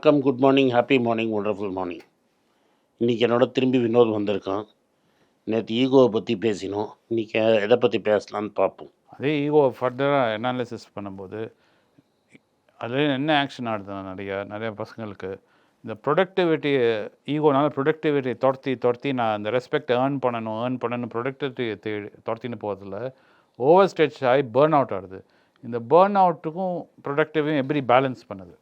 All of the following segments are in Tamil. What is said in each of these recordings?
வணக்கம் good morning happy morning wonderful morning இன்றைக்கி என்னோட திரும்பி வினோத் வந்திருக்கான். நேற்று ஈகோவை பற்றி பேசினோம். இன்றைக்கி எதை பற்றி பேசலான்னு பார்ப்போம். அதே ஈகோ ஃபர்தராக அனாலிசிஸ் பண்ணும்போது அதில் என்ன ஆக்ஷன் ஆடுதுன்னா நிறையா நிறையா பசங்களுக்கு. இந்த ப்ரொடக்டிவிட்டி ஈகோனால ப்ரொடக்டிவிட்டி துரத்தி துரத்தி நான் அந்த ரெஸ்பெக்ட் ஏர்ன் பண்ணணும் ஏர்ன் பண்ணணும் ப்ரொடக்டிவிட்டி தேடி துரத்தின்னு போகிறதுல ஓவர் ஸ்ட்ரெச் ஆகி பேர்ன் அவுட் ஆகுது இந்த பேர்ன் அவுட்டுக்கும் ப்ரொடக்டிவையும் எப்படி பேலன்ஸ் பண்ணுது?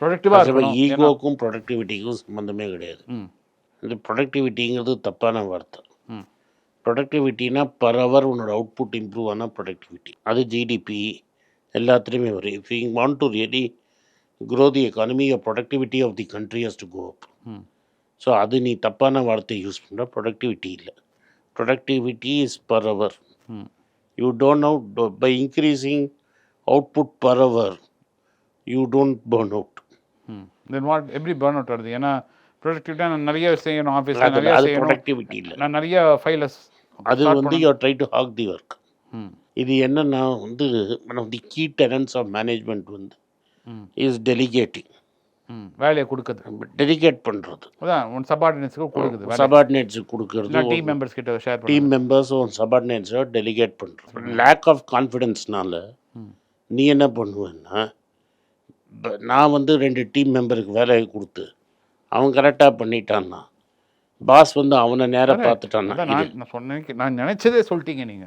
ப்ரொடக்டிவாக இருக்கணும். ஈகோக்கும் ப்ரொடக்டிவிட்டிக்கும் சம்மந்தமே கிடையாது. இந்த ப்ரொடக்டிவிட்டிங்கிறது தப்பான வார்த்தை. ப்ரொடக்டிவிட்டினா பர் ஹவர் உன்னோட அவுட்புட் இம்ப்ரூவ் ஆனால் ப்ரொடக்டிவிட்டி அது ஜிடிபி எல்லாத்துலேயுமே வரும். If you want to really grow the economy productivity of the has to go up. Hmm. So அது நீ தப்பான வார்த்தை யூஸ் பண்ணுற ப்ரொடக்டிவிட்டி இல்லை. Productivity is per hour hmm. You don't out by increasing output per hour you don't burn out then what எப்படி பேர்ன் அவுட் ஆகுது? ஏன்னா ப்ரொடக்டிவிட்டாக நான் நிறைய செய்யணும் ஆஃபீஸில் நிறைய செய்யணும். ப்ரொடக்டிவிட்டி இல்லை. நான் நிறைய ஃபைலஸ் அது வந்து you try to hog the work இது என்னன்னா வந்து one of the key tenets of management வந்து இஸ் டெலிகேட்டிங் வேலையை கொடுக்குது டெலிகேட் பண்ணுறது அதான் உன் சபார்டினேட்ஸ்க்கு கொடுக்குது சபார்டினேட்ஸுக்கு கொடுக்கறது டீம் மெம்பர்ஸ் கிட்ட ஷேர் டீம் மெம்பர்ஸும் சபார்டினேட்ஸோ டெலிகேட் பண்ணுறது லேக் ஆஃப் கான்ஃபிடென்ஸ்னால. நீ என்ன பண்ணுவேன்னா நான் வந்து ரெண்டு டீம் மெம்பருக்கு வேலையை கொடுத்து அவன் கரெக்டாக பண்ணிட்டான்னா பாஸ் வந்து அவனை நேராக பார்த்துட்டான்னா நான் சொன்னேன் நான் நினைச்சதே சொல்லிட்டீங்க நீங்க.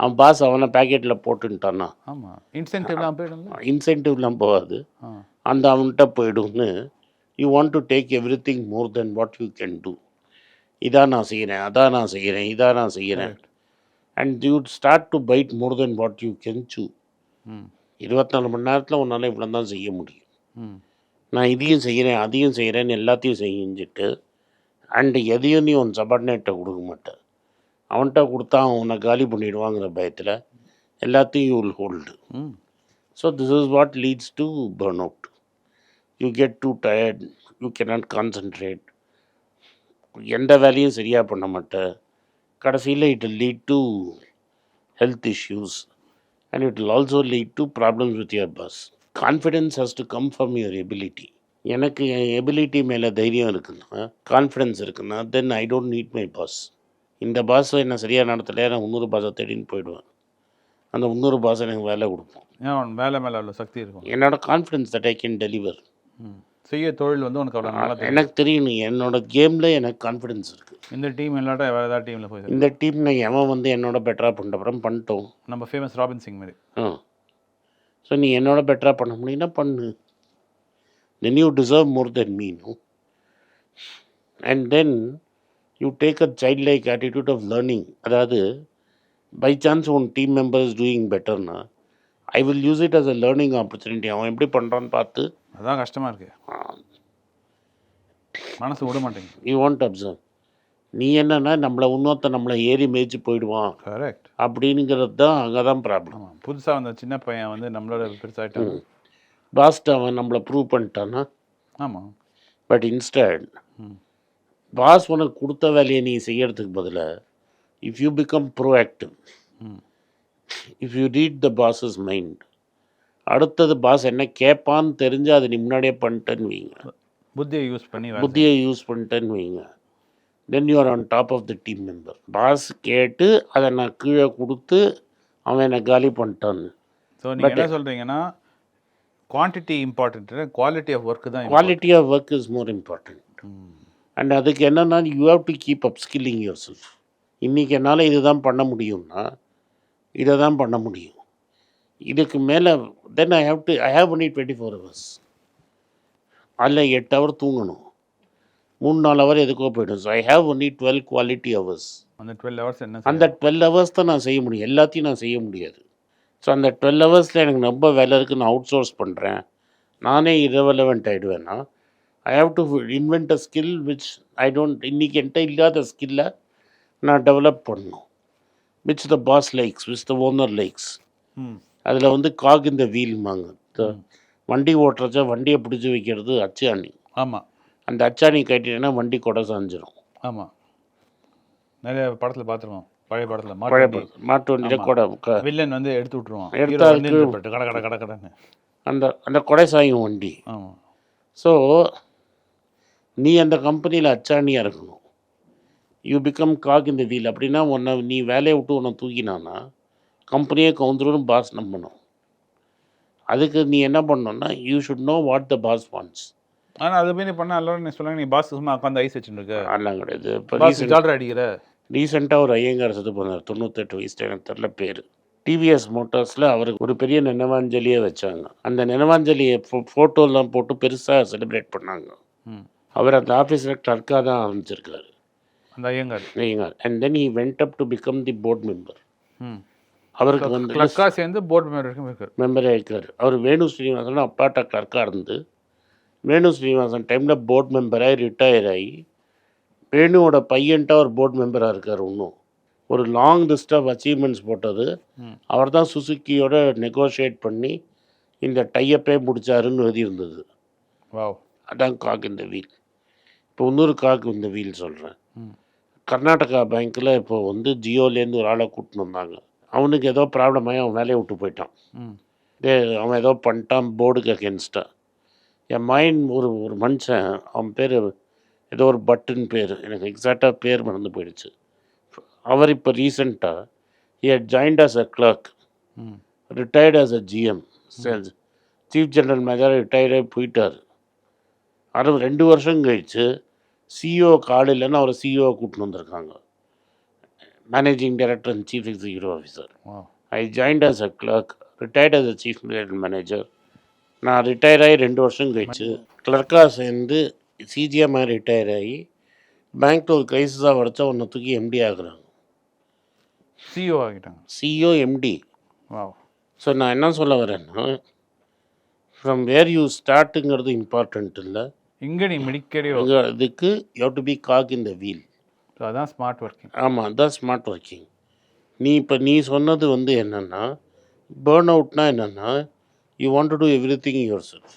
அவன் பாஸ் அவனை பேக்கெட்டில் போட்டுட்டான்னா ஆமா இன்சென்டிவ்லாம் போயிடும்ல. இன்சென்டிவ்லாம் போகாது. அந்த அவன்கிட்ட போயிடும்னு you want to take everything more then what you can do இதான் நான் செய்கிறேன் அதான் நான் செய்கிறேன் இதான் நான் செய்கிறேன் and you start to bite more then what you can chew hmm இருபத்தாலு மணி நேரத்தில் உன்னால் இவ்வளோ தான் செய்ய முடியும். நான் இதையும் செய்கிறேன் அதையும் செய்கிறேன்னு எல்லாத்தையும் செஞ்சுட்டு அண்டு எதையும் நீ உன் சபார்டினேட்டை கொடுக்க மாட்டேன் அவன்கிட்ட கொடுத்தா அவன் உன்னை காலி பண்ணிடுவாங்கிற பயத்தில் எல்லாத்தையும் you will hold so this is what leads to burn out you get too tired you cannot concentrate எந்த வேலையும் சரியாக பண்ண மாட்டேன் கடைசியில் it lead to health issues and it will also lead to problems with your boss confidence has to come from your ability எனக்கு என் எபிலிட்டி மேலே தைரியம் இருக்குன்னா கான்ஃபிடென்ஸ் இருக்குன்னா then I don't need my boss இந்த பாஸ் என்ன சரியாக நடத்தலையா நான் இன்னொரு பாஸை தேடின்னு போயிடுவேன். அந்த இன்னொரு பாஸ் எனக்கு வேலை கொடுப்போம் வேலை மேலே அவ்வளோ சக்தி இருக்கும்? என்னோட confidence that I can deliver செய்ய தொழில் வந்து உனக்கு அவ்வளோ நல்லா எனக்கு தெரியும் என்னோட கேமில் எனக்கு கான்ஃபிடன்ஸ் இருக்குது இந்த டீம் இல்லாட்டா வேறு ஏதாவது டீமில் போய் இந்த டீம் எவன் வந்து என்னோட பெட்டராக பண்ணுற அப்புறம் பண்ணிட்டோம். நம்ம ஃபேமஸ் ராபின் சிங் மாதிரி. ஆ. ஸோ நீ என்னோட பெட்டராக பண்ண முடியும்னா பண்ணு. Then you deserve more then me no and then you take a child like attitude of learning அதாவது பை சான்ஸ் உன் team members doing பெட்டர்னா I will use it as a learning opportunity அவன் எப்படி பண்ணுறான்னு பார்த்து அதான் கஷ்டமா இருக்கு. மனசு விட மாட்டேங்குது. யூ வாண்ட் அப்சர்வ் நீ என்னன்னா நம்மளை இன்னொருத்த நம்மளை ஏறி மேய்ச்சி போயிடுவான். கரெக்ட் அப்படிங்கிறது தான் அங்கே தான் ப்ராப்ளம் புதுசாக வந்த சின்ன பையன் வந்து நம்மளோட பெருசாகிட்டான் பாஸ்ட் அவன் நம்மளை ப்ரூவ் பண்ணிட்டான்னா? ஆமாம் பட் இன்ஸ்டட் ம். பாஸ் உனக்கு கொடுத்த வேலையை நீ செய்யறதுக்கு பதிலாக if you become proactive hmm. If you read the boss's mind அடுத்தது பாஸ் என்ன கேட்பான்னு தெரிஞ்சு அதை நீ முன்னாடியே பண்ணிட்டேன்னு வைங்க. புத்தியை யூஸ் பண்ணி புத்தியை யூஸ் பண்ணிட்டேன்னு வைங்க. Then you are on top of the team member boss கேட்டு அதை நான் கீழே கொடுத்து அவன் என்னை காலி பண்ணிட்டான்னு ஸோ நீங்கள் என்ன சொல்கிறீங்கன்னா quantity important quality of work தான் quality of work is more important and அதுக்கு என்னென்னா you have to keep up skilling yourself இன்றைக்கி என்னால் இதுதான் பண்ண முடியும்னா இதை தான் பண்ண முடியும். இதுக்கு மேலே then I have to I have only twenty four hours அதில் எட்டு ஹவர் தூங்கணும். மூணு நாலு ஹவர் எதுக்கோ போய்டும். So I have only twelve quality hours அந்த டுவெல் ஹவர்ஸ் என்ன அந்த டுவெல் ஹவர்ஸ் தான் நான் செய்ய முடியும். எல்லாத்தையும் நான் செய்ய முடியாது. ஸோ அந்த டுவெல் ஹவர்ஸில் எனக்கு ரொம்ப வேலை இருக்குது நான் அவுட் சோர்ஸ் பண்ணுறேன் நானே irrelevant ஆகிடுவேன்னா I have to invent a skill which I don't இன்றைக்கி என்கிட்ட இல்லாத ஸ்கில்லை நான் டெவலப் பண்ணணும். Which the boss likes which the owner likes அதில் வந்து காக் இந்த வீல்மாங்க வண்டி ஓட்டுறச்ச வண்டியை பிடிச்சி வைக்கிறது அச்சாணி. ஆமாம் அந்த அச்சாணி கட்டிட்டேன்னா வண்டி கொடை சாஞ்சிரும். ஆமாம் நிறைய படத்தில் பார்த்துருவோம். பழைய படத்தில். பழைய படம். மாட்டு வண்டியில் கொடை வில்லன் வந்து எடுத்து விட்ருவான் எடுத்தா ஹீரோ வந்து கீழ- நின்னுட்டு கட கட கட கடன்னு. அந்த அந்த கொடை சாயும் வண்டி. ஆமாம் ஸோ நீ அந்த கம்பெனியில் அச்சாணியாக இருக்கணும். யூ பிகம் காக் இந்த வீல் அப்படின்னா உன்னை நீ வேலையை விட்டு உன்னை தூக்கினானா கம்பெனியே கவுந்துரும் பாஸ் நம்பணும். அதுக்கு நீ என்ன பண்ணணும்னா you should know what the boss wants ஆனால் அது நீ பண்ண எல்லாரும் நீ சொல்லுங்க நீ பாஸ் சும்மா உட்காந்து ஐஸ் வச்சுட்டு இருக்க அதெல்லாம் கிடையாது. இப்போ ஜாலர் அடிக்கிற. ரீசெண்டாக ஒரு ஐயங்கார் செத்து போனார் தொண்ணூத்தெட்டு வயசுல எனக்கு தெரில பேர். டிவிஎஸ் மோட்டார்ஸில் அவருக்கு ஒரு பெரிய நினைவாஞ்சலியே வச்சாங்க. அந்த நினைவாஞ்சலியை ஃபோ ஃபோட்டோலாம் போட்டு பெருசாக செலிப்ரேட் பண்ணாங்க. அவர் அந்த ஆஃபீஸில் கிளர்க்காக தான் ஆரம்பிச்சிருக்காரு. அந்த Iyengar. Iyengar. And then he went up to become the board member அவருக்கு வந்து கிளர்க்கா சேர்ந்து போர்டு மெம்பர் வரைக்கும் இருக்கார் அவர் வேணு ஸ்ரீனிவாசன் அப்பாட்ட கிளர்க்காக இருந்து வேணு ஸ்ரீனிவாசன் டைமில் போர்ட் மெம்பராகி ரிட்டையர் ஆகி வேணுவோட பையன்ட்ட ஒரு போர்ட் மெம்பராக இருக்கார் இன்னும். ஒரு லாங் லிஸ்ட் ஆஃப் அச்சீவ்மெண்ட்ஸ் போட்டது. அவர் தான் சுசுக்கியோட நெகோஷியேட் பண்ணி இந்த டையப்பே முடிச்சாருன்னு எழுதியிருந்தது வாவ் அதான் காக் இந்த வீல் இப்போ இன்னொரு காக் இந்த வீல் சொல்கிறேன் கர்நாடகா பேங்க்கில் இப்போ வந்து ஜியோலேருந்து ஒரு ஆளை கூட்டின்னு வந்தாங்க. அவனுக்கு ஏதோ ப்ராப்ளம் ஆகி அவன் வேலையை விட்டு போயிட்டான். டே அவன் ஏதோ பண்ணிட்டான் போர்டுக்கு அகேன்ஸ்டாக என் மைண்ட் ஒரு ஒரு மனுஷன் அவன் பேர் ஏதோ ஒரு பட்டுன்னு பேர். எனக்கு எக்ஸாக்டாக பேர் மறந்து போயிடுச்சு. அவர் இப்போ ரீசெண்டாக had joined as a clerk. Hmm. Retired as a GM sales chief general manager ரிட்டையர்டே போயிட்டார். அது ரெண்டு வருஷம் கழிச்சு சிஇஓ கால் இல்லைன்னு அவரை சிஇஓ கூட்டின்னு வந்திருக்காங்க. Managing director and chief executive officer I joined as a clerk retired as a chief manager நான் ரிட்டையர் ஆகி ரெண்டு வருஷம் கழிச்சு கிளர்க்காக சேர்ந்து சிஜிஎம்மாக ரிட்டையர் ஆகி பேங்க்கில் ஒரு கிரைசிஸாக வரைச்சா உன்னை தூக்கி எம்டி ஆகுறாங்க சிஓ ஆகிட்டாங்க. சிஇஓ எம்டி ஸோ நான் என்ன சொல்ல வரேன்னா ஃப்ரம் வேர் யூ ஸ்டார்ட்டுங்கிறது இம்பார்ட்டண்ட் இல்லை. இங்கே நீ மிடிக்கடியோ இதுக்கு you to be cog in the wheel so அதான் ஸ்மார்ட் ஒர்க்கிங் ஆமாம் அதுதான் ஸ்மார்ட் ஒர்க்கிங் நீ இப்போ நீ சொன்னது வந்து என்னென்னா பேர்ன் அவுட்னா என்னென்னா you want to do everything yourself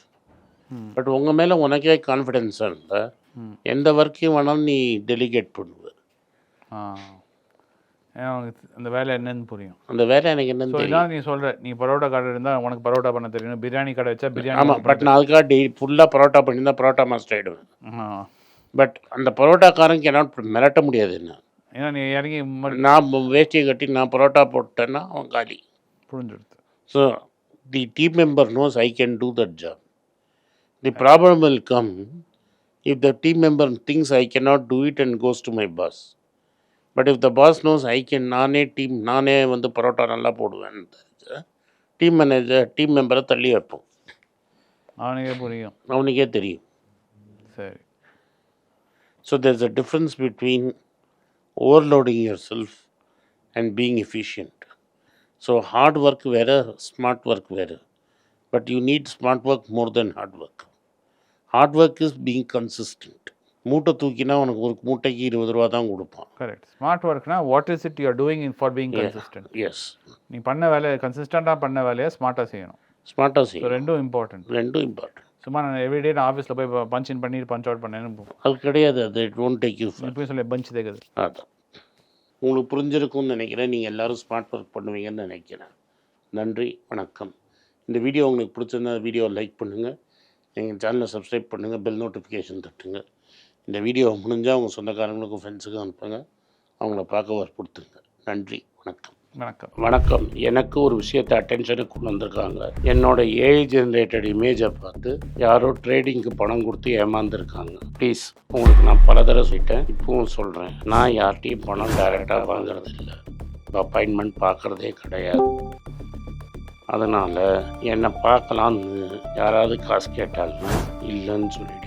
but உங்கள் மேலே உனக்கே கான்ஃபிடென்ஸாக இருந்தால் எந்த ஒர்க்கையும் வேணாலும் நீ டெலிகேட் பண்ணுவ. அந்த வேலை என்னன்னு புரியும். அந்த வேலை எனக்கு என்னன்னு தெரியும். நீ சொல்ற நீ பரோட்டா கடை இருந்தால் உனக்கு பரோட்டா பண்ண தெரியும். பிரியாணி கடை வச்சா பிரியாணி ஆமாம் பட் நான் அதுக்காக டெய்லி ஃபுல்லாக பரோட்டா பண்ணியிருந்தா பரோட்டா மாஸ்டர் ஆகிடுவேன் பட் அந்த பரோட்டாக்காரங்க என்னால் மிரட்ட முடியாது என்ன. ஏன்னா நீ இறங்கி நான் வேஷ்டியை கட்டி நான் பரோட்டா போட்டேன்னா அவன் காலி. புரிஞ்சுடுது so the team member knows I can do that job the problem will come if the team member thinks I cannot do it and goes to my boss but if the boss knows I can நானே டீம் நானே வந்து பரோட்டா நல்லா போடுவேன். டீம் மேனேஜர் டீம் மெம்பரை தள்ளி வைப்போம். அவனுக்கே புரியும். அவனுக்கே தெரியும். சரி. So there's a difference between overloading yourself and being efficient. So hard work வேறு smart work வேறு. But you need smart work more then hard work hard work is being consistent மூட்டை தூக்கினா உனக்கு ஒரு மூட்டைக்கு இருபது ரூபா தான் கொடுப்பான். Correct smart ஒர்க்னா what is it you're doing in for being consistent yes நீ பண்ண வேலையை கன்சிஸ்டண்ட்டாக பண்ண வேலையை ஸ்மார்ட்டாக செய்யணும். ஸ்மார்ட்டாக ஸோ செய்யும் ரெண்டும் இம்பார்ட்டன்ட் ரெண்டும் இம்பார்ட்டன்ட் சும்மா நான் எவ்ரிடே நான் ஆஃபீஸில் போய் பஞ்ச் இன் பண்ணி பஞ்ச் அவுட் பண்ணேன்னு அது கிடையாது அது இட் ஒன்ட் டேக் யூ போய் சொல்லி பஞ்ச் தேக்குது. அதான். உங்களுக்கு புரிஞ்சிருக்கும்னு நினைக்கிறேன். நீங்கள் எல்லாரும் ஸ்மார்ட் ஒர்க் பண்ணுவீங்கன்னு நினைக்கிறேன். நன்றி வணக்கம். இந்த வீடியோ உங்களுக்கு பிடிச்சிருந்தா வீடியோ லைக் பண்ணுங்கள் எங்கள் சேனலை சப்ஸ்கிரைப் பண்ணுங்கள் பெல் நோட்டிஃபிகேஷன் தட்டுங்க. இந்த வீடியோ முடிஞ்சால் உங்கள் சொந்தக்காரங்களுக்கும் ஃப்ரெண்ட்ஸுக்கும் அனுப்புங்க. அவங்கள பார்க்க வற்புறுத்துங்க நன்றி வணக்கம். வணக்கம். வணக்கம். எனக்கு ஒரு விஷயத்தை அட்டென்ஷனுக்கு கொண்டு வந்திருக்காங்க. என்னோட ஏஐ ஜென்ரேட்டட் இமேஜை பார்த்து யாரோ ட்ரேடிங்க்கு பணம் கொடுத்து ஏமாந்துருக்காங்க. ப்ளீஸ் உங்களுக்கு நான் பல தடவை சொல்லிட்டேன். இப்பவும் சொல்கிறேன் நான் யார்கிட்டையும் பணம் டைரெக்டாக வாங்குறது இல்லை. அப்பாயின்மெண்ட் பார்க்குறதே கிடையாது. அதனால் என்னை பார்க்கலான்னு யாராவது காசு கேட்டாங்கன்னா இல்லைன்னு சொல்லிடு